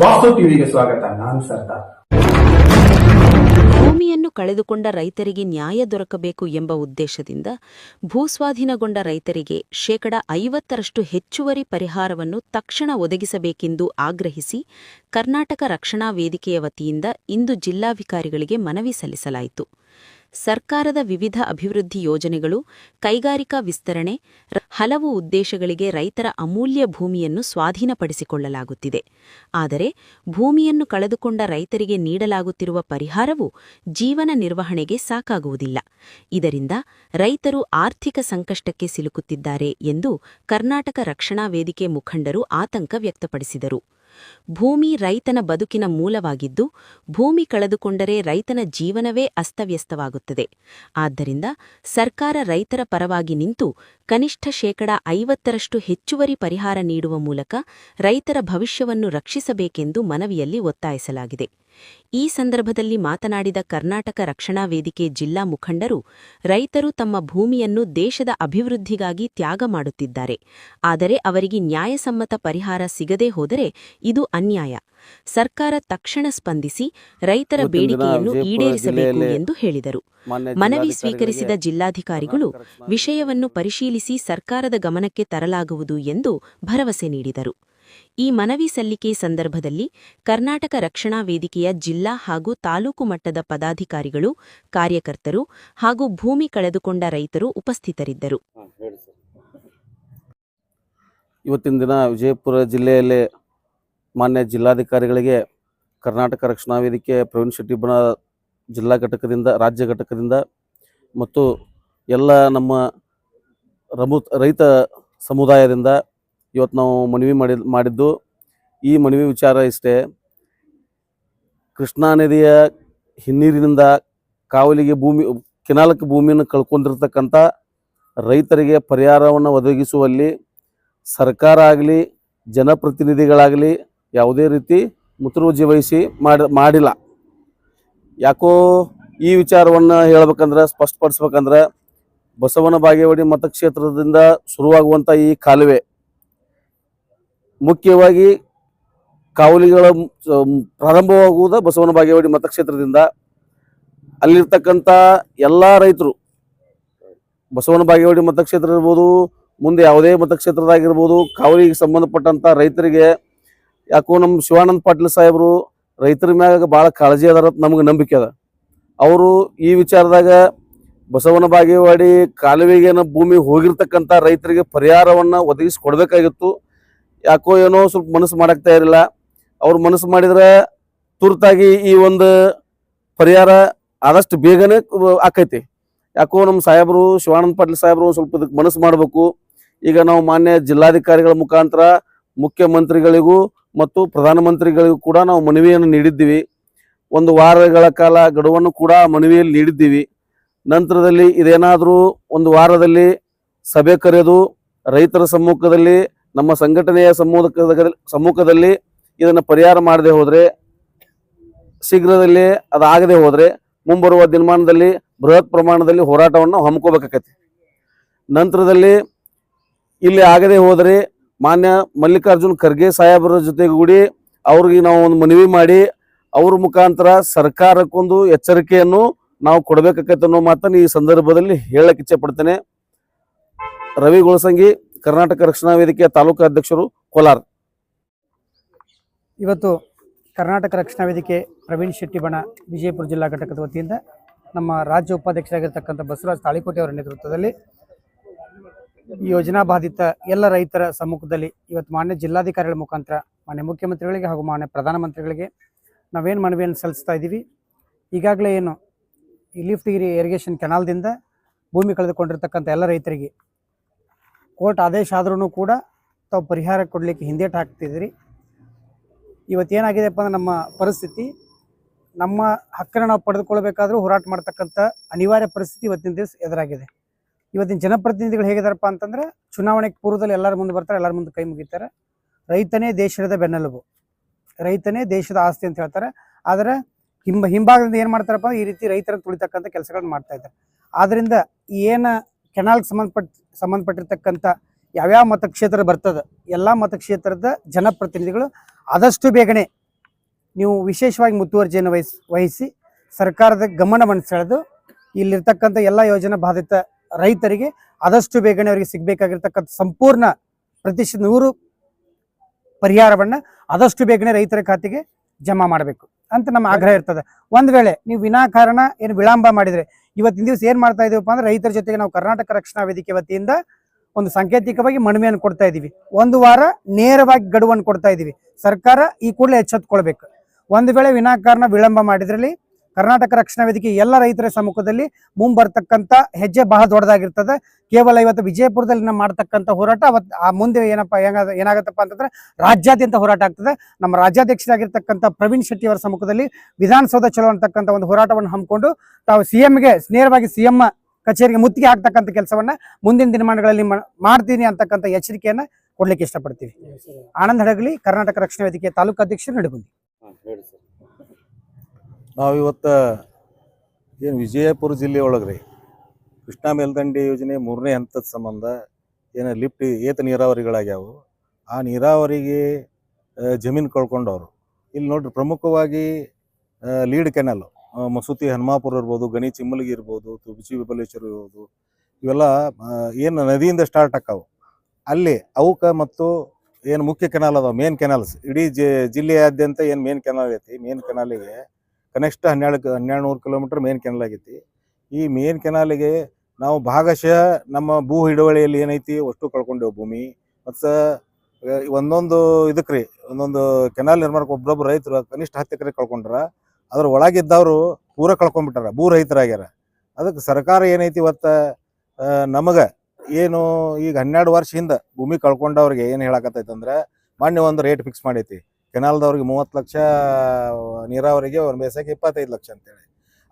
ವಾಸ್ತು ಟಿವಿಗೆ ಸ್ವಾಗತ. ನಾನು ಸರ್ದಾರ್. ಭೂಮಿಯನ್ನು ಕಳೆದುಕೊಂಡ ರೈತರಿಗೆ ನ್ಯಾಯ ದೊರಕಬೇಕು ಎಂಬ ಉದ್ದೇಶದಿಂದ ಭೂಸ್ವಾಧೀನಗೊಂಡ ರೈತರಿಗೆ ಶೇಕಡ ಐವತ್ತರಷ್ಟು ಹೆಚ್ಚುವರಿ ಪರಿಹಾರವನ್ನು ತಕ್ಷಣ ಒದಗಿಸಬೇಕೆಂದು ಆಗ್ರಹಿಸಿ ಕರ್ನಾಟಕ ರಕ್ಷಣಾ ವೇದಿಕೆಯ ವತಿಯಿಂದ ಇಂದು ಜಿಲ್ಲಾಧಿಕಾರಿಗಳಿಗೆ ಮನವಿ ಸಲ್ಲಿಸಲಾಯಿತು. ಸರ್ಕಾರದ ವಿವಿಧ ಅಭಿವೃದ್ಧಿ ಯೋಜನೆಗಳು, ಕೈಗಾರಿಕಾ ವಿಸ್ತರಣೆ, ಹಲವು ಉದ್ದೇಶಗಳಿಗೆ ರೈತರ ಅಮೂಲ್ಯ ಭೂಮಿಯನ್ನು ಸ್ವಾಧೀನಪಡಿಸಿಕೊಳ್ಳಲಾಗುತ್ತಿದೆ. ಆದರೆ ಭೂಮಿಯನ್ನು ಕಳೆದುಕೊಂಡ ರೈತರಿಗೆ ನೀಡಲಾಗುತ್ತಿರುವ ಪರಿಹಾರವು ಜೀವನ ನಿರ್ವಹಣೆಗೆ ಸಾಕಾಗುವುದಿಲ್ಲ. ಇದರಿಂದ ರೈತರು ಆರ್ಥಿಕ ಸಂಕಷ್ಟಕ್ಕೆ ಸಿಲುಕುತ್ತಿದ್ದಾರೆ ಎಂದು ಕರ್ನಾಟಕ ರಕ್ಷಣಾ ವೇದಿಕೆ ಮುಖಂಡರು ಆತಂಕ ವ್ಯಕ್ತಪಡಿಸಿದರು. ಭೂಮಿ ರೈತನ ಬದುಕಿನ ಮೂಲವಾಗಿದ್ದು, ಭೂಮಿ ಕಳೆದುಕೊಂಡರೆ ರೈತನ ಜೀವನವೇ ಅಸ್ತವ್ಯಸ್ತವಾಗುತ್ತದೆ. ಆದ್ದರಿಂದ ಸರ್ಕಾರ ರೈತರ ಪರವಾಗಿ ನಿಂತು ಕನಿಷ್ಠ ಶೇಕಡ ಐವತ್ತರಷ್ಟು ಹೆಚ್ಚುವರಿ ಪರಿಹಾರ ನೀಡುವ ಮೂಲಕ ರೈತರ ಭವಿಷ್ಯವನ್ನು ರಕ್ಷಿಸಬೇಕೆಂದು ಮನವಿಯಲ್ಲಿ ಒತ್ತಾಯಿಸಲಾಗಿದೆ. ಈ ಸಂದರ್ಭದಲ್ಲಿ ಮಾತನಾಡಿದ ಕರ್ನಾಟಕ ರಕ್ಷಣಾ ವೇದಿಕೆ ಜಿಲ್ಲಾ ಮುಖಂಡರು ರೈತರು ತಮ್ಮ ಭೂಮಿಯನ್ನು ದೇಶದ ಅಭಿವೃದ್ಧಿಗಾಗಿ ತ್ಯಾಗ ಮಾಡುತ್ತಿದ್ದಾರೆ. ಆದರೆ ಅವರಿಗೆ ನ್ಯಾಯಸಮ್ಮತ ಪರಿಹಾರ ಸಿಗದೇ ಹೋದರೆ ಇದು ಅನ್ಯಾಯ. ಸರ್ಕಾರ ತಕ್ಷಣ ಸ್ಪಂದಿಸಿ ರೈತರ ಬೇಡಿಕೆಯನ್ನು ಈಡೇರಿಸಬೇಕು ಎಂದು ಹೇಳಿದರು. ಮನವಿ ಸ್ವೀಕರಿಸಿದ ಜಿಲ್ಲಾಧಿಕಾರಿಗಳು ವಿಷಯವನ್ನು ಪರಿಶೀಲಿಸಿ ಸರ್ಕಾರದ ಗಮನಕ್ಕೆ ತರಲಾಗುವುದು ಎಂದು ಭರವಸೆ ನೀಡಿದರು. ಈ ಮನವಿ ಸಲ್ಲಿಕೆ ಸಂದರ್ಭದಲ್ಲಿ ಕರ್ನಾಟಕ ರಕ್ಷಣಾ ವೇದಿಕೆಯ ಜಿಲ್ಲಾ ಹಾಗೂ ತಾಲೂಕು ಮಟ್ಟದ ಪದಾಧಿಕಾರಿಗಳು, ಕಾರ್ಯಕರ್ತರು ಹಾಗೂ ಭೂಮಿ ಕಳೆದುಕೊಂಡ ರೈತರು ಉಪಸ್ಥಿತರಿದ್ದರು. ಇವತ್ತಿನ ದಿನ ವಿಜಯಪುರ ಜಿಲ್ಲೆಯಲ್ಲಿ ಮಾನ್ಯ ಜಿಲ್ಲಾಧಿಕಾರಿಗಳಿಗೆ ಕರ್ನಾಟಕ ರಕ್ಷಣಾ ವೇದಿಕೆ, ಪ್ರವೀಣ್ ಶೆಟ್ಟಿ ಬಣ ಜಿಲ್ಲಾ ಘಟಕದಿಂದ, ರಾಜ್ಯ ಘಟಕದಿಂದ ಮತ್ತು ಎಲ್ಲ ನಮ್ಮ ರಮು, ರೈತ ಸಮುದಾಯದಿಂದ ಇವತ್ತು ನಾವು ಮನವಿ ಮಾಡಿ ಮಾಡಿದ್ದು, ಈ ಮನವಿ ವಿಚಾರ ಇಷ್ಟೇ. ಕೃಷ್ಣಾ ನದಿಯ ಹಿನ್ನೀರಿನಿಂದ ಕಾವಲಿಗೆ ಭೂಮಿ, ಕೆನಾಲಕ್ಕೆ ಭೂಮಿಯನ್ನು ಕಳ್ಕೊಂಡಿರ್ತಕ್ಕಂಥ ರೈತರಿಗೆ ಪರಿಹಾರವನ್ನು ಒದಗಿಸುವಲ್ಲಿ ಸರ್ಕಾರ ಆಗಲಿ, ಜನಪ್ರತಿನಿಧಿಗಳಾಗಲಿ ಯಾವುದೇ ರೀತಿ ಮುತುರ್ವಜಿ ವಹಿಸಿ ಮಾಡಿ, ಮಾಡಿಲ್ಲ. ಯಾಕೋ ಈ ವಿಚಾರವನ್ನು ಹೇಳ್ಬೇಕಂದ್ರೆ, ಸ್ಪಷ್ಟಪಡಿಸ್ಬೇಕಂದ್ರೆ ಬಸವನ ಬಾಗೇವಾಡಿ ಮತಕ್ಷೇತ್ರದಿಂದ ಶುರುವಾಗುವಂಥ ಈ ಕಾಲುವೆ ಮುಖ್ಯವಾಗಿ ಕಾವಲಿಗಳ ಪ್ರಾರಂಭವಾಗುವುದ ಬಸವನ ಬಾಗೇವಾಡಿ ಮತಕ್ಷೇತ್ರದಿಂದ. ಅಲ್ಲಿರ್ತಕ್ಕಂಥ ಎಲ್ಲ ರೈತರು ಬಸವನ ಬಾಗೇವಾಡಿ ಮತಕ್ಷೇತ್ರ ಇರ್ಬೋದು, ಮುಂದೆ ಯಾವುದೇ ಮತಕ್ಷೇತ್ರದಾಗಿರ್ಬೋದು, ಕಾವಲಿಗೆ ಸಂಬಂಧಪಟ್ಟಂಥ ರೈತರಿಗೆ, ಯಾಕೋ ನಮ್ಮ ಶಿವಾನಂದ ಪಾಟೀಲ್ ಸಾಹೇಬರು ರೈತರ ಮ್ಯಾಗ ಭಾಳ ಕಾಳಜಿ ಅದಾರ ನಮಗೆ ನಂಬಿಕೆ ಅದ. ಅವರು ಈ ವಿಚಾರದಾಗ ಬಸವನ ಬಾಗೇವಾಡಿ ಕಾಲುವೆಗೆ ಭೂಮಿ ಹೋಗಿರ್ತಕ್ಕಂಥ ರೈತರಿಗೆ ಪರಿಹಾರವನ್ನು ಒದಗಿಸಿ ಕೊಡ್ಬೇಕಾಗಿತ್ತು ಯಾಕೋ ಏನೋ ಸ್ವಲ್ಪ ಮನಸ್ಸು ಮಾಡಕ್ತಾ ಇರಲಿಲ್ಲ. ಅವ್ರು ಮನಸ್ಸು ಮಾಡಿದ್ರೆ ತುರ್ತಾಗಿ ಈ ಒಂದು ಪರಿಹಾರ ಆದಷ್ಟು ಬೇಗನೆ ಆಕೈತಿ. ಯಾಕೋ ನಮ್ಮ ಸಾಹೇಬರು, ಶಿವಾನಂದ ಪಾಟೀಲ್ ಸಾಹೇಬರು ಸ್ವಲ್ಪ ಇದಕ್ಕೆ ಮನಸ್ಸು ಮಾಡಬೇಕು. ಈಗ ನಾವು ಮಾನ್ಯ ಜಿಲ್ಲಾಧಿಕಾರಿಗಳ ಮುಖಾಂತರ ಮುಖ್ಯಮಂತ್ರಿಗಳಿಗೂ ಮತ್ತು ಪ್ರಧಾನಮಂತ್ರಿಗಳಿಗೂ ಕೂಡ ನಾವು ಮನವಿಯನ್ನು ನೀಡಿದ್ದೀವಿ. ಒಂದು ವಾರಗಳ ಕಾಲ ಗಡುವನ್ನು ಕೂಡ ಮನವಿಯಲ್ಲಿ ನೀಡಿದ್ದೀವಿ. ನಂತರದಲ್ಲಿ ಇದೇನಾದರೂ ಒಂದು ವಾರದಲ್ಲಿ ಸಭೆ ಕರೆದು ರೈತರ ಸಮ್ಮುಖದಲ್ಲಿ ನಮ್ಮ ಸಂಘಟನೆಯ ಸಮ್ಮುಖದ ಸಮ್ಮುಖದಲ್ಲಿ ಇದನ್ನು ಪರಿಹಾರ ಮಾಡದೆ ಹೋದರೆ, ಶೀಘ್ರದಲ್ಲಿ ಅದಾಗದೆ ಹೋದರೆ, ಮುಂಬರುವ ದಿನಮಾನದಲ್ಲಿ ಬೃಹತ್ ಪ್ರಮಾಣದಲ್ಲಿ ಹೋರಾಟವನ್ನು ಹಮ್ಮಿಕೋಬೇಕಾಕತಿ ನಂತರದಲ್ಲಿ ಇಲ್ಲಿ ಆಗದೆ ಹೋದರೆ ಮಾನ್ಯ ಮಲ್ಲಿಕಾರ್ಜುನ್ ಖರ್ಗೆ ಸಾಹೇಬರ ಜೊತೆಗೂಡಿ ಅವ್ರಿಗೆ ನಾವು ಒಂದು ಮನವಿ ಮಾಡಿ, ಅವ್ರ ಮುಖಾಂತರ ಸರ್ಕಾರಕ್ಕೊಂದು ಎಚ್ಚರಿಕೆಯನ್ನು ನಾವು ಕೊಡಬೇಕಾಗತ್ತೆ ಅನ್ನೋ ಮಾತನ್ನು ಈ ಸಂದರ್ಭದಲ್ಲಿ ಹೇಳಕ್ಕೆ ಇಚ್ಛೆ ಪಡ್ತೇನೆ. ರವಿ ಗುಳಸಂಗಿ ಕರ್ನಾಟಕ ರಕ್ಷಣಾ ವೇದಿಕೆಯ ತಾಲೂಕು ಅಧ್ಯಕ್ಷರು ಕೋಲಾರ. ಇವತ್ತು ಕರ್ನಾಟಕ ರಕ್ಷಣಾ ವೇದಿಕೆ ಪ್ರವೀಣ್ ಶೆಟ್ಟಿ ಬಣ ವಿಜಯಪುರ ಜಿಲ್ಲಾ ಘಟಕದ ವತಿಯಿಂದ ನಮ್ಮ ರಾಜ್ಯ ಉಪಾಧ್ಯಕ್ಷರಾಗಿರ್ತಕ್ಕಂಥ ಬಸವರಾಜ್ ತಾಳಿಕೋಟೆ ಅವರ ನೇತೃತ್ವದಲ್ಲಿ ಯೋಜನಾ ಬಾಧಿತ ಎಲ್ಲ ರೈತರ ಸಮ್ಮುಖದಲ್ಲಿ ಇವತ್ತು ಮಾನ್ಯ ಜಿಲ್ಲಾಧಿಕಾರಿಗಳ ಮುಖಾಂತರ, ಮಾನ್ಯ ಮುಖ್ಯಮಂತ್ರಿಗಳಿಗೆ ಹಾಗೂ ಮಾನ್ಯ ಪ್ರಧಾನಮಂತ್ರಿಗಳಿಗೆ ನಾವೇನು ಮನವಿಯನ್ನು ಸಲ್ಲಿಸ್ತಾ ಇದ್ದೀವಿ. ಈಗಾಗಲೇ ಏನು ಲಿಫ್ಟ್ ಇರಿಗೇಷನ್ ಕೆನಾಲ್ದಿಂದ ಭೂಮಿ ಕಳೆದುಕೊಂಡಿರ್ತಕ್ಕಂಥ ಎಲ್ಲ ರೈತರಿಗೆ ಕೋರ್ಟ್ ಆದೇಶ ಆದ್ರೂ ಕೂಡ ತಾವು ಪರಿಹಾರ ಕೊಡಲಿಕ್ಕೆ ಹಿಂದೇಟು ಹಾಕ್ತಿದ್ರಿ ಇವತ್ತೇನಾಗಿದೆಪ್ಪ ಅಂದ್ರೆ ನಮ್ಮ ಪರಿಸ್ಥಿತಿ, ನಮ್ಮ ಹಕ್ಕನ್ನು ನಾವು ಪಡೆದುಕೊಳ್ಬೇಕಾದ್ರೂ ಹೋರಾಟ ಮಾಡ್ತಕ್ಕಂಥ ಅನಿವಾರ್ಯ ಪರಿಸ್ಥಿತಿ ಇವತ್ತಿನ ದಿವಸ ಎದುರಾಗಿದೆ. ಇವತ್ತಿನ ಜನಪ್ರತಿನಿಧಿಗಳು ಹೇಗಿದಾರಪ್ಪ ಅಂತಂದ್ರೆ ಚುನಾವಣೆ ಪೂರ್ವದಲ್ಲಿ ಎಲ್ಲರ ಮುಂದೆ ಬರ್ತಾರೆ, ಎಲ್ಲರ ಮುಂದೆ ಕೈ ಮುಗಿತಾರೆ. ರೈತನೇ ದೇಶದ ಬೆನ್ನೆಲುಬು, ರೈತನೇ ದೇಶದ ಆಸ್ತಿ ಅಂತ ಹೇಳ್ತಾರೆ. ಆದರೆ ಹಿಂಬ ಹಿಂಭಾಗದಿಂದ ಏನು ಮಾಡ್ತಾರಪ್ಪ ಈ ರೀತಿ ರೈತರನ್ನು ತುಳಿತಕ್ಕಂಥ ಕೆಲಸಗಳನ್ನು ಮಾಡ್ತಾ ಇದ್ದಾರೆ. ಆದ್ರಿಂದ ಏನು ಕೆನಾಲ್ಗೆ ಸಂಬಂಧಪಟ್ಟ, ಸಂಬಂಧಪಟ್ಟಿರ್ತಕ್ಕಂಥ ಯಾವ್ಯಾವ ಮತಕ್ಷೇತ್ರ ಬರ್ತದೆ, ಎಲ್ಲ ಮತಕ್ಷೇತ್ರದ ಜನಪ್ರತಿನಿಧಿಗಳು ಆದಷ್ಟು ಬೇಗನೆ ನೀವು ವಿಶೇಷವಾಗಿ ಮುತುವರ್ಜಿಯನ್ನು ವಹಿಸಿ ವಹಿಸಿ ಸರ್ಕಾರದ ಗಮನವನ್ನು ಸೆಳೆದು ಇಲ್ಲಿರ್ತಕ್ಕಂಥ ಎಲ್ಲ ಯೋಜನಾ ಬಾಧಿತ ರೈತರಿಗೆ ಆದಷ್ಟು ಬೇಗನೆ ಅವರಿಗೆ ಸಿಗಬೇಕಾಗಿರ್ತಕ್ಕಂಥ ಸಂಪೂರ್ಣ ಪ್ರತಿಶತ ನೂರು ಪರಿಹಾರವನ್ನು ಆದಷ್ಟು ಬೇಗನೆ ರೈತರ ಖಾತೆಗೆ ಜಮಾ ಮಾಡಬೇಕು ಅಂತ ನಮ್ಮ ಆಗ್ರಹ ಇರ್ತದೆ. ಒಂದು ವೇಳೆ ನೀವು ವಿನಾಕಾರಣ ಏನು ವಿಳಂಬ ಮಾಡಿದ್ರೆ ಇವತ್ತಿನ ದಿವಸ ಏನ್ ಮಾಡ್ತಾ ಇದೀವಪ್ಪ ಅಂದ್ರೆ ರೈತರ ಜೊತೆಗೆ ನಾವು ಕರ್ನಾಟಕ ರಕ್ಷಣಾ ವೇದಿಕೆ ವತಿಯಿಂದ ಒಂದು ಸಾಂಕೇತಿಕವಾಗಿ ಮನವಿಯನ್ನು ಕೊಡ್ತಾ ಇದೀವಿ. ಒಂದು ವಾರ ನೇರವಾಗಿ ಗಡುವನ್ನು ಕೊಡ್ತಾ ಇದೀವಿ. ಸರ್ಕಾರ ಈ ಕೂಡಲೇ ಎಚ್ಚೆತ್ತುಕೊಳ್ಬೇಕು ಒಂದು ವೇಳೆ ವಿನಾಕಾರಣ ವಿಳಂಬ ಮಾಡಿದ್ರಲ್ಲಿ ಕರ್ನಾಟಕ ರಕ್ಷಣಾ ವೇದಿಕೆ ಎಲ್ಲ ರೈತರ ಸಮ್ಮುಖದಲ್ಲಿ ಮುಂಬರ್ತಕ್ಕಂಥ ಹೆಜ್ಜೆ ಬಹಳ ದೊಡ್ಡದಾಗಿರ್ತದೆ. ಕೇವಲ ಇವತ್ತು ವಿಜಯಪುರದಲ್ಲಿ ನಾವು ಮಾಡ್ತಕ್ಕಂಥ ಹೋರಾಟ ಅವತ್ತು ಆ ಮುಂದೆ ಏನಪ್ಪ ಹೆಂಗ ಏನಾಗತ್ತಪ್ಪ ಅಂತಂದ್ರೆ ರಾಜ್ಯಾದ್ಯಂತ ಹೋರಾಟ ಆಗ್ತದೆ. ನಮ್ಮ ರಾಜ್ಯಾಧ್ಯಕ್ಷರಾಗಿರ್ತಕ್ಕಂಥ ಪ್ರವೀಣ್ ಶೆಟ್ಟಿ ಅವರ ಸಮ್ಮುಖದಲ್ಲಿ ವಿಧಾನಸೌಧ ಚಲೋ ಅಂತಕ್ಕಂಥ ಒಂದು ಹೋರಾಟವನ್ನು ಹಮ್ಮಿಕೊಂಡು ತಾವು ಸಿಎಂಗೆ ನೇರವಾಗಿ ಸಿಎಂ ಕಚೇರಿಗೆ ಮುತ್ತಿಗೆ ಹಾಕ್ತಕ್ಕಂಥ ಕೆಲಸವನ್ನ ಮುಂದಿನ ದಿನಮಾನಗಳಲ್ಲಿ ಮಾಡ್ತೀನಿ ಅಂತಕ್ಕಂಥ ಎಚ್ಚರಿಕೆಯನ್ನ ಕೊಡ್ಲಿಕ್ಕೆ ಇಷ್ಟಪಡ್ತೀವಿ. ಆನಂದ್ ಹಡಗಲಿ ಕರ್ನಾಟಕ ರಕ್ಷಣಾ ವೇದಿಕೆ ತಾಲೂಕು ಅಧ್ಯಕ್ಷರು ನಡುಗುಂದಿ ನಾವು ಇವತ್ತು ಏನು ವಿಜಯಪುರ ಜಿಲ್ಲೆ ಒಳಗೆ ರೀ ಕೃಷ್ಣಾ ಮೇಲ್ದಂಡೆ ಯೋಜನೆ ಮೂರನೇ ಹಂತದ ಸಂಬಂಧ ಏನು ಲಿಫ್ಟ್ ಏತ ನೀರಾವರಿಗಳಾಗ್ಯಾವು. ಆ ನೀರಾವರಿಗೆ ಜಮೀನು ಕಳ್ಕೊಂಡವರು. ಇಲ್ಲಿ ನೋಡ್ರಿ ಪ್ರಮುಖವಾಗಿ ಲೀಡ್ ಕೆನಲ್ ಮಸೂತಿ ಹನುಮಾಪುರ ಇರ್ಬೋದು, ಗಣಿ ಚಿಮ್ಮಲಗಿ ಇರ್ಬೋದು ತುಬಚಿ ವಿಬಲೇಶ್ವರ ಇರ್ಬೋದು, ಇವೆಲ್ಲ ಏನು ನದಿಯಿಂದ ಸ್ಟಾರ್ಟ್ ಆಕ್ಕಾವು. ಅಲ್ಲಿ ಅವಕ್ಕೆ ಮತ್ತು ಏನು ಮುಖ್ಯ ಕೆನಾಲ್ ಅದಾವ ಮೇನ್ ಕೆನಾಲ್ಸ್. ಇಡೀ ಜಿಲ್ಲೆಯಾದ್ಯಂತ ಏನು ಮೇನ್ ಕೆನಾಲ್ ಐತಿ ಮೇನ್ ಕೆನಾಲಿಗೆ ಕನಿಷ್ಠ ಹನ್ನೆರಡು ಹನ್ನೆರಡು ನೂರು ಕಿಲೋಮೀಟರ್ ಮೇನ್ ಕೆನಲ್ ಆಗೈತಿ. ಈ ಮೇನ್ ಕೆನಾಲಿಗೆ ನಾವು ಭಾಗಶಃ ನಮ್ಮ ಭೂ ಹಿಡುವಳಿಯಲ್ಲಿ ಏನೈತಿ ಅಷ್ಟು ಕಳ್ಕೊಂಡೇವು ಭೂಮಿ. ಮತ್ತು ಒಂದೊಂದು ಇದಕ್ಕೆ ರೀ ಒಂದೊಂದು ಕೆನಾಲ್ ನಿರ್ಮಾಣಕ್ಕೆ ಒಬ್ಬೊಬ್ಬರು ರೈತರು ಕನಿಷ್ಠ ಹತ್ತು ಎಕರೆ ಕಳ್ಕೊಂಡ್ರ, ಅದ್ರ ಒಳಗಿದ್ದವರು ಪೂರ ಕಳ್ಕೊಂಡ್ಬಿಟ್ಟಾರ, ಭೂ ರೈತರಾಗ್ಯಾರ. ಅದಕ್ಕೆ ಸರ್ಕಾರ ಏನೈತಿ ಇವತ್ತು ನಮಗೆ ಏನು ಈಗ ಹನ್ನೆರಡು ವರ್ಷ ಹಿಂದೆ ಭೂಮಿ ಕಳ್ಕೊಂಡವ್ರಿಗೆ ಏನು ಹೇಳಕತ್ತೈತಂದ್ರೆ, ಮಾನ್ಯ ಒಂದು ರೇಟ್ ಫಿಕ್ಸ್ ಮಾಡೈತಿ. ಕೆನಾಲ್ದವ್ರಿಗೆ ಮೂವತ್ತು ಲಕ್ಷ, ನೀರಾವರಿಗೆ ಅವ್ರ ಬೇಸಾಯಕ್ಕೆ ಇಪ್ಪತ್ತೈದು ಲಕ್ಷ ಅಂತೇಳಿ.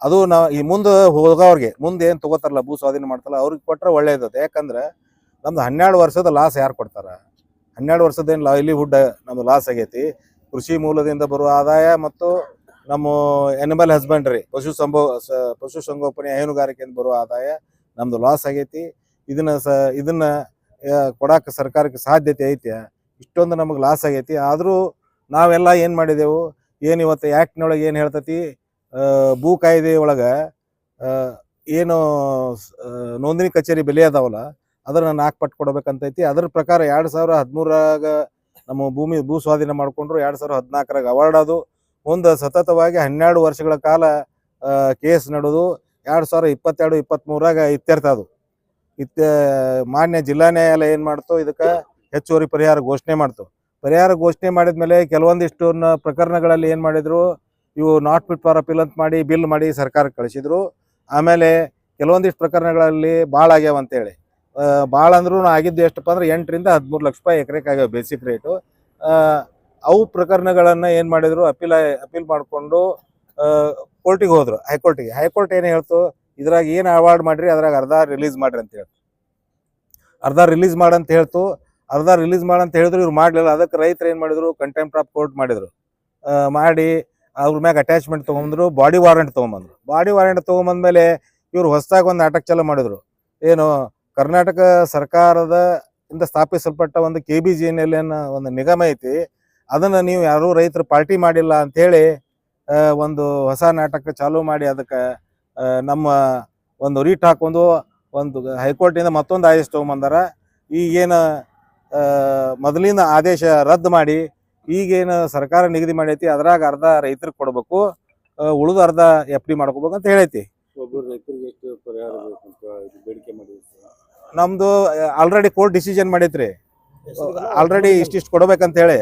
ಅದು ನಾವು ಈ ಮುಂದೆ ಹೋಗೋವ್ರಿಗೆ ಮುಂದೆ ಏನು ತಗೋತಾರಲ್ಲ ಭೂ ಸ್ವಾಧೀನ ಮಾಡ್ತಾರಲ್ಲ, ಅವ್ರಿಗೆ ಕೊಟ್ಟರೆ ಒಳ್ಳೆಯದ ಯಾಕಂದ್ರೆ ನಮ್ದು ಹನ್ನೆರಡು ವರ್ಷದ ಲಾಸ್ ಯಾರು ಕೊಡ್ತಾರೆ? ಹನ್ನೆರಡು ವರ್ಷದ ಏನು ಲೈಲಿಹುಡ್ ನಮ್ದು ಲಾಸ್ ಆಗೈತಿ. ಕೃಷಿ ಮೂಲದಿಂದ ಬರುವ ಆದಾಯ ಮತ್ತು ನಮ್ಮ ಎನಿಮಲ್ ಹಸ್ಬೆಂಡ್ರಿ ಪಶು ಸಂಭೋ ಪಶು ಸಂಗೋಪನೆ ಹೈನುಗಾರಿಕೆಯಿಂದ ಬರುವ ಆದಾಯ ನಮ್ದು ಲಾಸ್ ಆಗೈತಿ. ಇದನ್ನ ಸ, ಇದನ್ನ ಕೊಡಾಕ ಸರ್ಕಾರಕ್ಕೆ ಸಾಧ್ಯತೆ ಐತೆ. ಇಷ್ಟೊಂದು ನಮಗೆ ಲಾಸ್ ಆಗೈತಿ. ಆದರೂ ನಾವೆಲ್ಲ ಏನು ಮಾಡಿದೆವು? ಏನು ಇವತ್ತು ಆ್ಯಕ್ಟ್ನೊಳಗೆ ಏನು ಹೇಳ್ತತಿ? ಭೂ ಕಾಯ್ದೆ ಒಳಗೆ ಏನು ನೋಂದಣಿ ಕಚೇರಿ ಬೆಲೆ ಅದಾವಲ್ಲ, ಅದನ್ನ ನಾಲ್ಕು ಪಟ್ಟು ಕೊಡ್ಬೇಕಂತೈತಿ. ಅದ್ರ ಪ್ರಕಾರ ಎರಡು ಸಾವಿರ ಹದಿಮೂರಾಗ ನಮ್ಮ ಭೂಮಿ ಭೂ ಸ್ವಾಧೀನ ಮಾಡಿಕೊಂಡ್ರು ಎರಡು ಸಾವಿರ ಹದಿನಾಲ್ಕರಾಗ ಅವಾರ್ಡ್ ಅದು. ಒಂದು ಸತತವಾಗಿ ಹನ್ನೆರಡು ವರ್ಷಗಳ ಕಾಲ ಕೇಸ್ ನಡೆದು ಎರಡು ಸಾವಿರ ಇಪ್ಪತ್ತೆರಡು ಇಪ್ಪತ್ತ್ಮೂರಾಗ ಇತ್ಯರ್ಥ ಅದು. ಇತ್ತ ಮಾನ್ಯ ಜಿಲ್ಲಾ ನ್ಯಾಯಾಲಯ ಏನು ಮಾಡ್ತು? ಇದಕ್ಕೆ ಹೆಚ್ಚುವರಿ ಪರಿಹಾರ ಘೋಷಣೆ ಮಾಡ್ತು. ಪರಿಹಾರ ಘೋಷಣೆ ಮಾಡಿದ್ಮೇಲೆ ಕೆಲವೊಂದಿಷ್ಟು ಪ್ರಕರಣಗಳಲ್ಲಿ ಏನು ಮಾಡಿದ್ರು, ಇವು ನಾಟ್ ಫಿಟ್ ಫಾರ್ ಅಪೀಲ್ ಅಂತ ಮಾಡಿ ಬಿಲ್ ಮಾಡಿ ಸರ್ಕಾರಕ್ಕೆ ಕಳಿಸಿದ್ರು. ಆಮೇಲೆ ಕೆಲವೊಂದಿಷ್ಟು ಪ್ರಕರಣಗಳಲ್ಲಿ ಭಾಳ ಆಗ್ಯಾವ ಅಂತೇಳಿ. ಭಾಳ ಅಂದ್ರೂ ಆಗಿದ್ದು ಎಷ್ಟಪ್ಪ ಅಂದ್ರೆ ಎಂಟರಿಂದ ಹದಿಮೂರು ಲಕ್ಷ ರೂಪಾಯಿ ಎಕರೆಗೆ ಆಗ್ಯಾವ ಬೇಸಿಕ್ ರೇಟು ಅವು ಪ್ರಕರಣಗಳನ್ನು ಏನು ಮಾಡಿದ್ರು, ಅಪೀಲ್ ಅಪೀಲ್ ಮಾಡಿಕೊಂಡು ಕೋರ್ಟಿಗೆ ಹೋದ್ರು. ಹೈಕೋರ್ಟಿಗೆ ಹೈಕೋರ್ಟ್ ಏನು ಹೇಳ್ತು? ಇದ್ರಾಗ ಏನು ಅವಾರ್ಡ್ ಮಾಡ್ರಿ, ಅದ್ರಾಗ ಅರ್ಧ ರಿಲೀಸ್ ಮಾಡ್ರಿ ಅಂತ ಹೇಳ್ತು. ಅರ್ಧ ರಿಲೀಸ್ ಮಾಡಂತ ಹೇಳ್ತು. ಅರ್ಧ ರಿಲೀಸ್ ಮಾಡ ಅಂತ ಹೇಳಿದ್ರು, ಇವ್ರು ಮಾಡಲಿಲ್ಲ. ಅದಕ್ಕೆ ರೈತರು ಏನು ಮಾಡಿದ್ರು? ಕಂಟೆಂಪ್ಟ್ ಆಫ್ ಕೋರ್ಟ್ ಮಾಡಿದ್ರು. ಮಾಡಿ ಅವ್ರ ಮ್ಯಾಗ ಅಟ್ಯಾಚ್ಮೆಂಟ್ ತೊಗೊಂಬಂದ್ರು ಬಾಡಿ ವಾರೆಂಟ್ ತೊಗೊಂಬಂದ್ರು. ಬಾಡಿ ವಾರೆಂಟ್ ತೊಗೊಂಬಂದ್ಮೇಲೆ ಇವ್ರು ಹೊಸದಾಗಿ ಒಂದು ನಾಟಕ ಚಾಲೂ ಮಾಡಿದ್ರು. ಏನು, ಕರ್ನಾಟಕ ಸರ್ಕಾರದ ಇಂದ ಸ್ಥಾಪಿಸಲ್ಪಟ್ಟ ಒಂದು ಕೆ ಬಿ ಒಂದು ನಿಗಮ ಐತಿ. ಅದನ್ನ ನೀವು ಯಾರೂ ರೈತರು ಪಾರ್ಟಿ ಮಾಡಿಲ್ಲ ಅಂಥೇಳಿ ಒಂದು ಹೊಸ ನಾಟಕ ಚಾಲೂ ಮಾಡಿ ಅದಕ್ಕೆ ನಮ್ಮ ಒಂದು ರೀಟ್ ಹಾಕೊಂಡು ಒಂದು ಹೈಕೋರ್ಟಿಂದ ಮತ್ತೊಂದು ಆದೇಶ ತೊಗೊಂಬಂದಾರ. ಈಗೇನು ಮೊದಲಿನ ಆದೇಶ ರದ್ದು ಮಾಡಿ ಈಗೇನು ಸರ್ಕಾರ ನಿಗದಿ ಮಾಡೈತಿ ಅದ್ರಾಗ ಅರ್ಧ ರೈತರಿಗೆ ಕೊಡಬೇಕು ಉಳಿದು ಅರ್ಧ ಎಫ್ ಡಿ ಮಾಡ್ಕೋಬೇಕು ಅಂತ ಹೇಳೈತಿ. ನಮ್ದು ಆಲ್ರೆಡಿ ಕೋರ್ಟ್ ಡಿಸಿಷನ್ ಮಾಡೈತ್ರಿ. ಆಲ್ರೆಡಿ ಇಷ್ಟಿಷ್ಟು ಕೊಡ್ಬೇಕಂತ ಹೇಳಿ.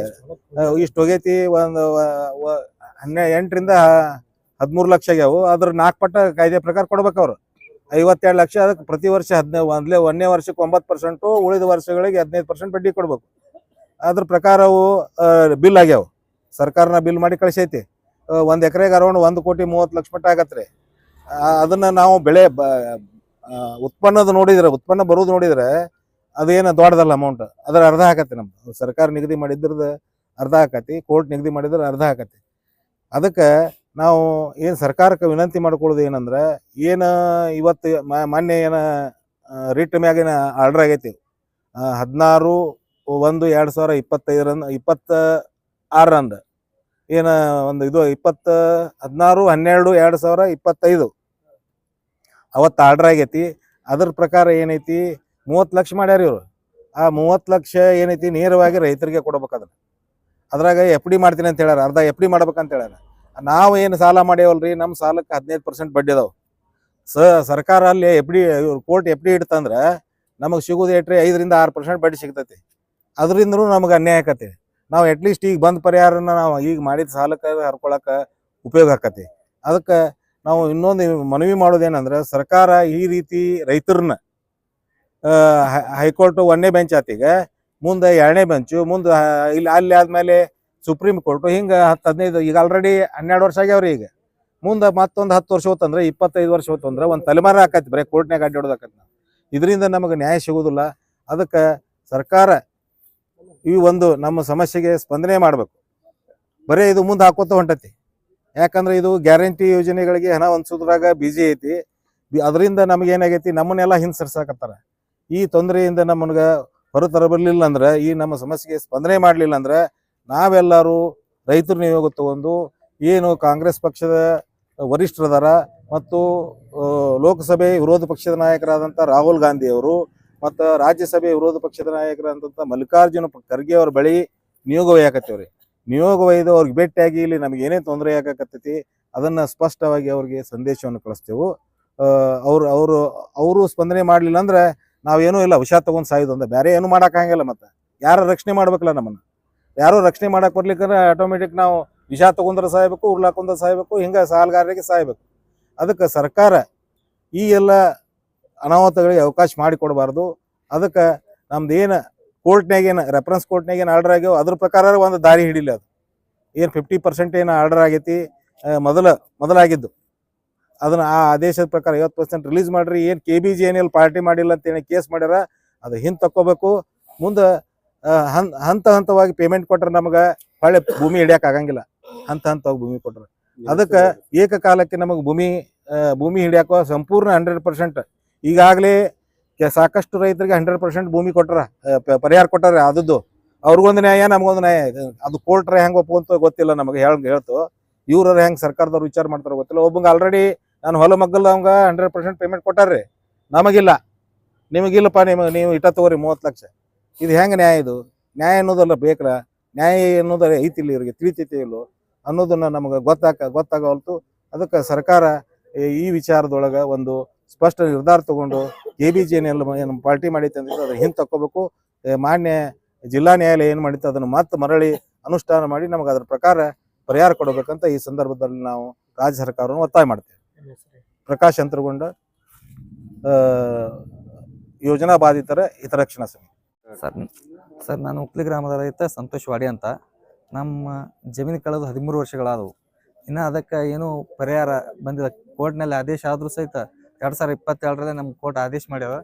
ಇಷ್ಟು ಹೋಗೈತಿ ಒಂದು ಹನ್ನೆ ಎಂಟರಿಂದ ಹದಿಮೂರು ಲಕ್ಷ ಆಗ್ಯಾವು. ಅದ್ರ ನಾಲ್ಕು ಪಟ್ಟ ಕಾಯ್ದೆ ಪ್ರಕಾರ ಕೊಡ್ಬೇಕು ಅವ್ರು ಐವತ್ತೆರಡು ಲಕ್ಷ ಅದಕ್ಕೆ ಪ್ರತಿ ವರ್ಷ ಹದಿನೈದು ಒಂದ್ಲೇ, ಒಂದನೇ ವರ್ಷಕ್ಕೆ ಒಂಬತ್ತು ಪರ್ಸೆಂಟು ಉಳಿದ ವರ್ಷಗಳಿಗೆ ಹದಿನೈದು ಪರ್ಸೆಂಟ್ ಬಡ್ಡಿ ಕೊಡಬೇಕು. ಅದ್ರ ಪ್ರಕಾರವು ಬಿಲ್ ಆಗ್ಯಾವ. ಸರ್ಕಾರನ ಬಿಲ್ ಮಾಡಿ ಕಳಿಸೈತಿ. ಒಂದು ಎಕರೆಗೆ ಅರೌಂಡ್ ಒಂದು ಕೋಟಿ ಮೂವತ್ತು ಲಕ್ಷ ಮಟ್ಟ ಆಗತ್ತೆ ರೀ ಅದನ್ನ ನಾವು ಬೆಳೆ, ಬ- ಉತ್ಪನ್ನದ ನೋಡಿದ್ರೆ, ಉತ್ಪನ್ನ ಬರೋದು ನೋಡಿದ್ರೆ ಅದೇನು ದೊಡ್ಡದಲ್ಲ ಅಮೌಂಟ್ ಅದ್ರ ಅರ್ಧ ಹಾಕತ್ತೆ ನಮ್ದು. ಸರ್ಕಾರ ನಿಗದಿ ಮಾಡಿದ್ರದ ಅರ್ಧ ಹಾಕತಿ ಕೋರ್ಟ್ ನಿಗದಿ ಮಾಡಿದ್ರೆ ಅರ್ಧ ಹಾಕತಿ ಅದಕ್ಕೆ ನಾವು ಏನು ಸರ್ಕಾರಕ್ಕೆ ವಿನಂತಿ ಮಾಡ್ಕೊಳ್ಳೋದು ಏನಂದ್ರೆ, ಏನು ಇವತ್ತು ಮೊನ್ನೆ ಏನು ರಿಟ್ ಮ್ಯಾಗಿನ ಆರ್ಡರ್ ಆಗೈತಿ. ಹದಿನಾರು ಒಂದು ಎರಡು ಸಾವಿರ ಇಪ್ಪತ್ತೈದರಂದು, ಇಪ್ಪತ್ತ ಆರರಂದು, ಏನು ಒಂದು ಇದು ಇಪ್ಪತ್ತು ಹದಿನಾರು, ಹನ್ನೆರಡು, ಎರಡು ಸಾವಿರ ಇಪ್ಪತ್ತೈದು ಅವತ್ತು ಆರ್ಡರ್ ಆಗೈತಿ. ಅದ್ರ ಪ್ರಕಾರ ಏನೈತಿ, ಮೂವತ್ತು ಲಕ್ಷ ಮಾಡ್ಯಾರ ಇವರು. ಆ ಮೂವತ್ತು ಲಕ್ಷ ಏನೈತಿ ನೇರವಾಗಿ ರೈತರಿಗೆ ಕೊಡ್ಬೇಕಾದ್ರೆ ಅದ್ರಾಗ ಎಫ್ ಡಿ ಮಾಡ್ತೀನಿ ಅಂತ ಹೇಳ್ಯಾರ. ಅರ್ಧ ಎಫ್ ಡಿ ಮಾಡ್ಬೇಕಂತ ಹೇಳ್ಯಾರ. ನಾವು ಏನು ಸಾಲ ಮಾಡ್ಯಾವಲ್ರಿ? ನಮ್ಮ ಸಾಲಕ್ಕೆ ಹದಿನೈದು ಪರ್ಸೆಂಟ್ ಬಡ್ಡಿ ಅದಾವೆ. ಸ, ಸರ್ಕಾರ ಅಲ್ಲಿ F D court F D ಇಡ್ತಂದ್ರೆ ನಮಗೆ ಸಿಗೋದು ಎಟ್ರಿ ಐದರಿಂದ ಆರು ಪರ್ಸೆಂಟ್ ಬಡ್ಡಿ ಸಿಗ್ತೈತಿ. ಅದರಿಂದನೂ ನಮಗೆ ಅನ್ಯಾಯ ಆಕತಿ ನಾವು ಅಟ್ಲೀಸ್ಟ್ ಈಗ ಬಂದ್ ಪರಿಹಾರನ ನಾವು ಈಗ ಮಾಡಿದ ಸಾಲಕ್ಕೆ ಹರ್ಕೊಳಕ್ಕೆ ಉಪಯೋಗ ಆಕತಿ ಅದಕ್ಕೆ ನಾವು ಇನ್ನೊಂದು ಮನವಿ ಮಾಡೋದೇನಂದ್ರೆ ಸರ್ಕಾರ ಈ ರೀತಿ ರೈತರನ್ನ ಹೈಕೋರ್ಟ್ ಒಂದನೇ ಬೆಂಚ್ ಆತೀಗ ಮುಂದೆ ಎರಡನೇ ಬೆಂಚು, ಮುಂದೆ ಇಲ್ಲಿ ಅಲ್ಲಿ ಆದ್ಮೇಲೆ ಸುಪ್ರೀಂ ಕೋರ್ಟ್. ಹಿಂಗ ಹತ್ತು ಹದಿನೈದು, ಈಗ ಆಲ್ರೆಡಿ ಹನ್ನೆರಡು ವರ್ಷ ಆಗ್ಯಾವ್ರಿ ಈಗ. ಮುಂದೆ ಮತ್ತೊಂದು ಹತ್ತು ವರ್ಷ ಹೋತಂದ್ರೆ, ಇಪ್ಪತ್ತೈದು ವರ್ಷ ಹೋತಂದ್ರೆ ಒಂದು ತಲೆಮಾರ ಆಕತಿ ಬರೀ ಕೋರ್ಟ್ನಾಗ ನಾಗ ನಾವು. ಇದರಿಂದ ನಮಗೆ ನ್ಯಾಯ ಸಿಗೋದಿಲ್ಲ. ಅದಕ್ಕೆ ಸರ್ಕಾರ ಈ ಒಂದು ನಮ್ಮ ಸಮಸ್ಯೆಗೆ ಸ್ಪಂದನೆ ಮಾಡಬೇಕು. ಬರೀ ಇದು ಮುಂದೆ ಹಾಕೋತ ಹೊಂಟತಿ. ಯಾಕಂದ್ರೆ ಇದು ಗ್ಯಾರಂಟಿ ಯೋಜನೆಗಳಿಗೆ ಹಣ ಹೊಂದಿಸೋದ್ರಾಗ ಬಿಜಿ ಐತಿ. ಅದರಿಂದ ನಮ್ಗೆ ಏನಾಗೈತಿ, ನಮ್ಮನ್ನೆಲ್ಲ ಹಿಂಸರ್ಸಾಕತ್ತಾರ. ಈ ತೊಂದರೆಯಿಂದ ನಮ್ಮನ್ಗ ಹೊರತರಬರ್ಲಿಲ್ಲ ಅಂದ್ರೆ, ಈ ನಮ್ಮ ಸಮಸ್ಯೆಗೆ ಸ್ಪಂದನೆ ಮಾಡಲಿಲ್ಲ ಅಂದ್ರೆ ನಾವೆಲ್ಲರೂ ರೈತರ ನಿಯೋಗ ತಗೊಂಡು ಏನು ಕಾಂಗ್ರೆಸ್ ಪಕ್ಷದ ವರಿಷ್ಠರದಾರ ಮತ್ತು ಲೋಕಸಭೆ ವಿರೋಧ ಪಕ್ಷದ ನಾಯಕರಾದಂಥ ರಾಹುಲ್ ಗಾಂಧಿ ಅವರು ಮತ್ತು ರಾಜ್ಯಸಭೆ ವಿರೋಧ ಪಕ್ಷದ ನಾಯಕರಾದಂಥ ಮಲ್ಲಿಕಾರ್ಜುನ ಖರ್ಗೆ ಅವ್ರ ಬಳಿ ನಿಯೋಗ ವಯಕತ್ತೇವ್ರಿ ನಿಯೋಗ ಒಯ್ದು ಅವ್ರಿಗೆ ಭೇಟಿಯಾಗಿ ಇಲ್ಲಿ ನಮ್ಗೆ ಏನೇ ತೊಂದರೆ ಯಾಕತ್ತೈತಿ ಅದನ್ನ ಸ್ಪಷ್ಟವಾಗಿ ಅವ್ರಿಗೆ ಸಂದೇಶವನ್ನು ಕಳಿಸ್ತೇವೆ. ಅವ್ರು, ಅವರು ಅವರು ಸ್ಪಂದನೆ ಮಾಡಲಿಲ್ಲ ಅಂದ್ರೆ ನಾವೇನೂ ಇಲ್ಲ, ಹುಷಾರ್ ತೊಗೊಂಡು ಸಾಯೋದು ಅಂದ್ರೆ ಬೇರೆ ಏನು ಮಾಡೋಕ್ಕಾಗಲ್ಲ ಮತ್ತೆ. ಯಾರು ರಕ್ಷಣೆ ಮಾಡ್ಬೇಕಲ್ಲ ನಮ್ಮನ್ನ? ಯಾರೋ ರಕ್ಷಣೆ ಮಾಡಕ್ ಬರ್ಲಿಕ್ಕಂದ್ರೆ ಆಟೋಮೆಟಿಕ್ ನಾವು ವಿಷ ತಗೊಂಡ್ರೆ ಸಾಯ್ಬೇಕು ಉರ್ಲಾಕೊಂಡ್ರೆ ಸಾಯ್ಬೇಕು, ಹಿಂಗೆ ಸಾಲಗಾರರಿಗೆ ಸಾಯ್ಬೇಕು. ಅದಕ್ಕೆ ಸರ್ಕಾರ ಈ ಎಲ್ಲ ಅನಾಹುತಗಳಿಗೆ ಅವಕಾಶ ಮಾಡಿಕೊಡಬಾರ್ದು ಅದಕ್ಕೆ ನಮ್ದು ಏನು ಕೋರ್ಟ್ನಾಗೇನು ರೆಫರೆನ್ಸ್ ಕೋರ್ಟ್ನಾಗೇನು ಆರ್ಡರ್ ಆಗ್ಯಾವ ಅದ್ರ ಪ್ರಕಾರ ಒಂದು ದಾರಿ ಹಿಡಿಲಿ ಅದು. ಏನು ಫಿಫ್ಟಿ ಪರ್ಸೆಂಟ್ ಏನು ಆರ್ಡರ್ ಆಗೈತಿ ಮೊದಲ, ಮೊದಲಾಗಿದ್ದು. ಅದನ್ನ ಆ ಆದೇಶದ ಪ್ರಕಾರ ಐವತ್ತು ಪರ್ಸೆಂಟ್ ರಿಲೀಸ್ ಮಾಡ್ರಿ. ಏನು ಕೆ ಬಿ ಜಿ ಏನಿಲ್ಲ ಪಾರ್ಟಿ ಮಾಡಿಲ್ಲ ಅಂತ ಹೇಳಿ ಕೇಸ್ ಮಾಡ್ಯಾರ, ಅದು ಹಿಂದೆ ತಕ್ಕೋಬೇಕು. ಮುಂದೆ ಹಂತ ಹಂತ ಹಂತವಾಗಿ ಪೇಮೆಂಟ್ ಕೊಟ್ರೆ ನಮಗೆ ಹೊಳೆ ಭೂಮಿ ಹಿಡಿಯಕ್ ಆಗಂಗಿಲ್ಲ. ಹಂತ ಹಂತವಾಗಿ ಭೂಮಿ ಕೊಟ್ರೆ. ಅದಕ್ಕೆ ಏಕಕಾಲಕ್ಕೆ ನಮಗೆ ಭೂಮಿ ಭೂಮಿ ಹಿಡಿಯಾಕ ಸಂಪೂರ್ಣ ಹಂಡ್ರೆಡ್ ಪರ್ಸೆಂಟ್ ಈಗಾಗಲೇ ಸಾಕಷ್ಟು ರೈತರಿಗೆ ಹಂಡ್ರೆಡ್ ಪರ್ಸೆಂಟ್ ಭೂಮಿ ಕೊಟ್ರ ಪರಿಹಾರ ಕೊಟ್ಟಾರ ಅದದ್ದು ಅವ್ರಿಗೊಂದು ನ್ಯಾಯ ನಮಗೊಂದು ನ್ಯಾಯ. ಅದು ಕೋರ್ಟ್ರೆ ಹೆಂಗೆ ಒಪ್ಪುವಂತ ಗೊತ್ತಿಲ್ಲ ನಮಗೆ ಹೇಳ ಹೇಳ್ತು. ಇವ್ರ ಹೆಂಗೆ ಸರ್ಕಾರದವ್ರು ವಿಚಾರ ಮಾಡ್ತಾರೋ ಗೊತ್ತಿಲ್ಲ. ಒಬ್ಬಂಗೆ ಆಲ್ರೆಡಿ ನಾನು ಹೊಲ ಮಗ್ಗಲ್ ಅವಂಗ ಹಂಡ್ರೆಡ್ ಪರ್ಸೆಂಟ್ ಪೇಮೆಂಟ್ ಕೊಟ್ಟಾರ್ರಿ. ನಮಗಿಲ್ಲ. ನಿಮಗಿಲ್ಲಪ್ಪ ನಿಮಗೆ ನೀವು ಇಟ್ಟ ತಗೋರಿ ಮೂವತ್ತು ಲಕ್ಷ. ಇದು ಹೆಂಗೆ ನ್ಯಾಯ ಇದು? ನ್ಯಾಯ ಅನ್ನೋದಲ್ಲ ಬೇಕಲ್ಲ. ನ್ಯಾಯ ಅನ್ನೋದು ಐತಿಲ್ಲ ಇವರಿಗೆ, ತಿಳಿತೈತೆ ಇಲ್ಲೋ. ಅನ್ನೋದನ್ನ ನಮಗೆ ಗೊತ್ತಾಕ, ಗೊತ್ತಾಗವಲ್ತು. ಅದಕ್ಕೆ ಸರ್ಕಾರ ಈ- ವಿಚಾರದೊಳಗೆ ಒಂದು ಸ್ಪಷ್ಟ ನಿರ್ಧಾರ ತಗೊಂಡು ಎ ಬಿ ಜಿ ಏನು ಪಾರ್ಟಿ ಮಾಡೈತೆ ಅಂದ್ರೆ ಅದ್ರ ಹಿಂದೆ ತಕ್ಕೋಬೇಕು. ಮಾನ್ಯ ಜಿಲ್ಲಾ ನ್ಯಾಯಾಲಯ ಏನು ಮಾಡಿತ್ತು ಅದನ್ನು ಮತ್ತೆ ಮರಳಿ ಅನುಷ್ಠಾನ ಮಾಡಿ ನಮಗೆ ಅದ್ರ ಪ್ರಕಾರ ಪರಿಹಾರ ಕೊಡಬೇಕಂತ ಈ ಸಂದರ್ಭದಲ್ಲಿ ನಾವು ರಾಜ್ಯ ಸರ್ಕಾರವನ್ನು ಒತ್ತಾಯ ಮಾಡ್ತೇವೆ. ಪ್ರಕಾಶ್ ಅಂತರಗೊಂಡ ಯೋಜನಾ ಬಾಧಿತರ ಹಿತರಕ್ಷಣಾ ಸಮಿತಿ. ಸರ್ ಸರ್, ನಾನು ಉಕ್ಲಿ ಗ್ರಾಮದ ರೈತ ಸಂತೋಷ್ ವಾಡಿ ಅಂತ. ನಮ್ಮ ಜಮೀನು ಕಳೆದು ಹದಿಮೂರು ವರ್ಷಗಳಾದವು. ಇನ್ನು ಅದಕ್ಕೆ ಏನು ಪರಿಹಾರ ಬಂದಿಲ್ಲ ಕೋರ್ಟ್ನಲ್ಲಿ ಆದೇಶ ಆದರೂ ಸಹಿತ ಎರಡು ಸಾವಿರದ ಇಪ್ಪತ್ತೆರಡರಲ್ಲೇ ನಮ್ಮ ಕೋರ್ಟ್ ಆದೇಶ ಮಾಡ್ಯಾವ.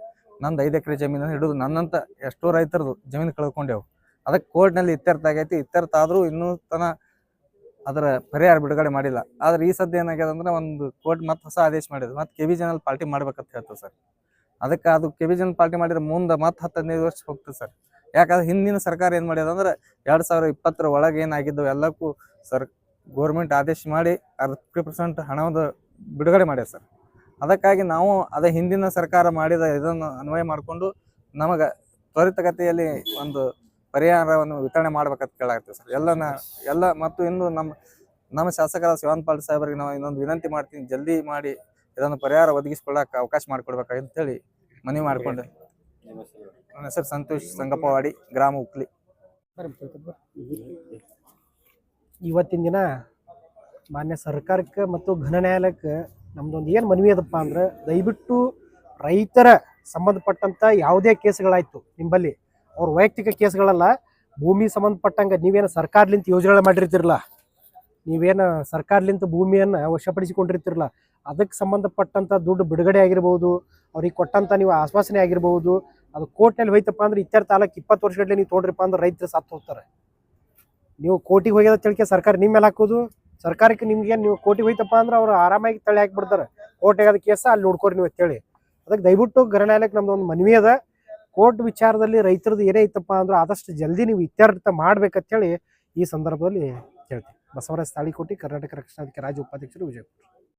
ನಂದು ಐದು ಎಕರೆ ಜಮೀನು ಹಿಡಿದು ನನ್ನಂತ ಎಷ್ಟೋ ರೈತರದು ಜಮೀನು ಕಳ್ಕೊಂಡೆವು ಅದಕ್ಕೆ ಕೋರ್ಟ್ನಲ್ಲಿ ಇತ್ಯರ್ಥ ಆಗೈತಿ. ಇತ್ಯರ್ಥ ಆದರೂ ಇನ್ನೂ ತನ ಅದರ ಪರಿಹಾರ ಬಿಡುಗಡೆ ಮಾಡಿಲ್ಲ. ಆದ್ರೆ ಈ ಸದ್ಯ ಏನಾಗ್ಯದ ಅಂದ್ರೆ ಒಂದು ಕೋರ್ಟ್ ಮತ್ತೆ ಹೊಸ ಆದೇಶ ಮಾಡಿದ್ರು ಮತ್ತೆ ಕೆ ಬಿ ಜನಲ್ ಪಾರ್ಟಿ ಮಾಡ್ಬೇಕಂತ ಹೇಳ್ತದೆ ಸರ್. ಅದಕ್ಕೆ ಅದು ಕೆ ಬಿ ಜನಲ್ ಪಾರ್ಟಿ ಮಾಡಿದ್ರೆ ಮುಂದೆ ಮತ್ತೆ ಹತ್ತು ವರ್ಷ ಹೋಗ್ತದೆ ಸರ್. ಯಾಕಂದ್ರೆ ಹಿಂದಿನ ಸರ್ಕಾರ ಏನು ಮಾಡ್ಯದ ಅಂದ್ರೆ ಎರಡು ಸಾವಿರ ಇಪ್ಪತ್ತರ ಒಳಗೆ ಏನಾಗಿದ್ದು ಎಲ್ಲಕ್ಕೂ ಸರ್ ಗೋರ್ಮೆಂಟ್ ಆದೇಶ ಮಾಡಿ ಫಿಫ್ಟಿ ಪರ್ಸೆಂಟ್ ಹಣದ ಬಿಡುಗಡೆ ಮಾಡ್ಯಾರ ಸರ್. ಅದಕ್ಕಾಗಿ ನಾವು ಅದೇ ಹಿಂದಿನ ಸರ್ಕಾರ ಮಾಡಿದ ಇದನ್ನು ಅನ್ವಯ ಮಾಡಿಕೊಂಡು ನಮಗೆ ತ್ವರಿತಗತಿಯಲ್ಲಿ ಒಂದು ಪರಿಹಾರವನ್ನು ವಿತರಣೆ ಮಾಡ್ಬೇಕಂತ ಕೇಳಾಗ್ತದೆ ಸರ್. ಎಲ್ಲನ ಎಲ್ಲ ಮತ್ತು ಇನ್ನು ನಮ್ಮ ನಮ್ಮ ಶಾಸಕರ ಶಿವಾನ್ ಪಾಲ್ ಸಾಹೇಬರಿಗೆ ನಾವು ಇನ್ನೊಂದು ವಿನಂತಿ ಮಾಡ್ತೀನಿ. ಜಲ್ದಿ ಮಾಡಿ ಇದನ್ನು ಪರಿಹಾರ ಒದಗಿಸ್ಕೊಳ್ಳಕ್ಕೆ ಅವಕಾಶ ಮಾಡಿಕೊಡ್ಬೇಕಾಗಂತೇಳಿ ಮನವಿ ಮಾಡಿಕೊಂಡು. ನನ್ನ ಹೆಸರು ಸಂತೋಷ್ ಸಂಗಪ್ಪವಾಡಿ, ಗ್ರಾಮ ಉಕ್ಲಿ ಇವತ್ತಿನ ದಿನ ಮಾನ್ಯ ಸರ್ಕಾರಕ್ಕೆ ಮತ್ತು ಘನ ನ್ಯಾಯಾಲಯಕ್ಕೆ ನಮ್ದೊಂದು ಏನು ಮನವಿ ಅದಪ್ಪ ಅಂದ್ರೆ ದಯವಿಟ್ಟು ರೈತರ ಸಂಬಂಧಪಟ್ಟಂತ ಯಾವುದೇ ಕೇಸ್ಗಳಾಯ್ತು ನಿಂಬಲ್ಲಿ. ಅವ್ರ ವೈಯಕ್ತಿಕ ಕೇಸ್ಗಳಲ್ಲ, ಭೂಮಿ ಸಂಬಂಧಪಟ್ಟಂಗೆ ನೀವೇನು ಸರ್ಕಾರಲಿಂತ ಯೋಜನೆ ಮಾಡಿರ್ತಿರಲ್ಲ ನೀವೇನು ಸರ್ಕಾರಲಿಂತ ಭೂಮಿಯನ್ನು ವಶಪಡಿಸಿಕೊಂಡಿರ್ತಿರಲ್ಲ ಅದಕ್ಕೆ ಸಂಬಂಧಪಟ್ಟಂಥ ದುಡ್ಡು ಬಿಡುಗಡೆ ಆಗಿರ್ಬೋದು, ಅವ್ರಿಗೆ ಕೊಟ್ಟಂಥ ನೀವು ಆಶ್ವಾಸನೆ ಆಗಿರ್ಬೋದು, ಅದು ಕೋರ್ಟ್ನಲ್ಲಿ ಹೋಯ್ತಪ್ಪ ಅಂದ್ರೆ ಇತ್ತರ ತಾಲೂಕು ಇಪ್ಪತ್ತು ವರ್ಷಗಟ್ಟಲೆ ನೀವು ತೊಗೊಂಡ್ರಿಪ್ಪ ಅಂದ್ರೆ ರೈತರು ಸತ್ತು ಹೋಗ್ತಾರೆ. ನೀವು ಕೋಟಿಗೆ ಹೋಗ್ಯದ ತಿಳ್ಕೆ ಸರ್ಕಾರ ನಿಮ್ಮ ಮೇಲೆ ಹಾಕೋದು, ಸರ್ಕಾರಕ್ಕೆ ನಿಮ್ಗೆ ನೀವು ಕೋಟಿಗೆ ಹೋಯ್ತಪ್ಪ ಅಂದ್ರೆ ಅವ್ರು ಆರಾಮಾಗಿ ಹಾಕ್ಬಿಡ್ತಾರೆ. ಕೋರ್ಟಿಗೆ ಅದು ಕೇಸ ಅಲ್ಲಿ ನೋಡ್ಕೊರಿ ನೀವು ಅಂತೇಳಿ. ಅದಕ್ಕೆ ದಯವಿಟ್ಟು ಗ್ರಹಣಾಲಯಕ್ಕೆ ನಮ್ದು ಒಂದು ಮನವಿ ಅದ. ಕೋರ್ಟ್ ವಿಚಾರದಲ್ಲಿ ರೈತರದ್ದು ಏನೇ ಇತ್ತಪ್ಪ ಅಂದ್ರೆ ಆದಷ್ಟು ಜಲ್ದಿ ನೀವು ಇತ್ಯರ್ಥ ಮಾಡ್ಬೇಕಂತೇಳಿ ಈ ಸಂದರ್ಭದಲ್ಲಿ ಹೇಳ್ತೀನಿ ಬಸವರಾಜ್ ತಾಳಿಕೋಟಿ, ಕರ್ನಾಟಕ ರಕ್ಷಣಾ ವೇದಿಕೆ ರಾಜ್ಯ ಉಪಾಧ್ಯಕ್ಷರು ವಿಜಯಪುರ.